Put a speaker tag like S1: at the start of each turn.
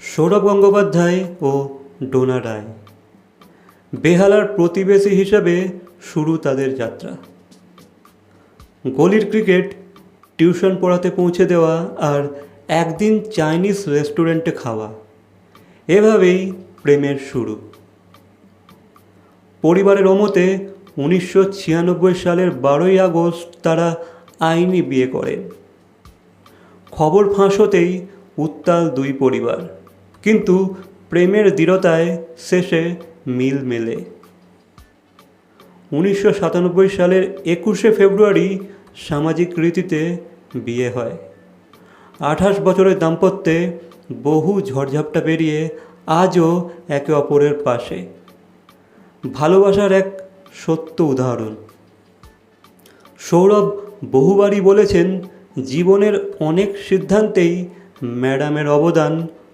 S1: সৌরভ গঙ্গোপাধ্যায় ও ডোনা রায়। বেহালার প্রতিবেশী হিসাবে শুরু তাদের যাত্রা। গলির ক্রিকেট, টিউশন পড়াতে পৌঁছে দেওয়া আর একদিন চাইনিজ রেস্টুরেন্টে খাওয়া, এভাবেই প্রেমের শুরু। পরিবারের অমতে উনিশশো ছিয়ানব্বই সালের বারোই আগস্ট তারা আইনি বিয়ে করেন। খবর ফাঁস হতেই উত্তাল দুই পরিবার। কিন্তু প্রেমের দৃঢ়তায় শেষে মিল মেলে। উনিশশো সাতানব্বই সালের একুশে ফেব্রুয়ারি সামাজিক রীতিতে বিয়ে হয়। আঠাশ বছরের দাম্পত্যে বহু ঝড়ঝাপটা পেরিয়ে আজও একে অপরের পাশে। ভালোবাসার এক সত্য উদাহরণ। সৌরভ বহুবারই বলেছেন, জীবনের অনেক সিদ্ধান্তেই ম্যাডামের অবদান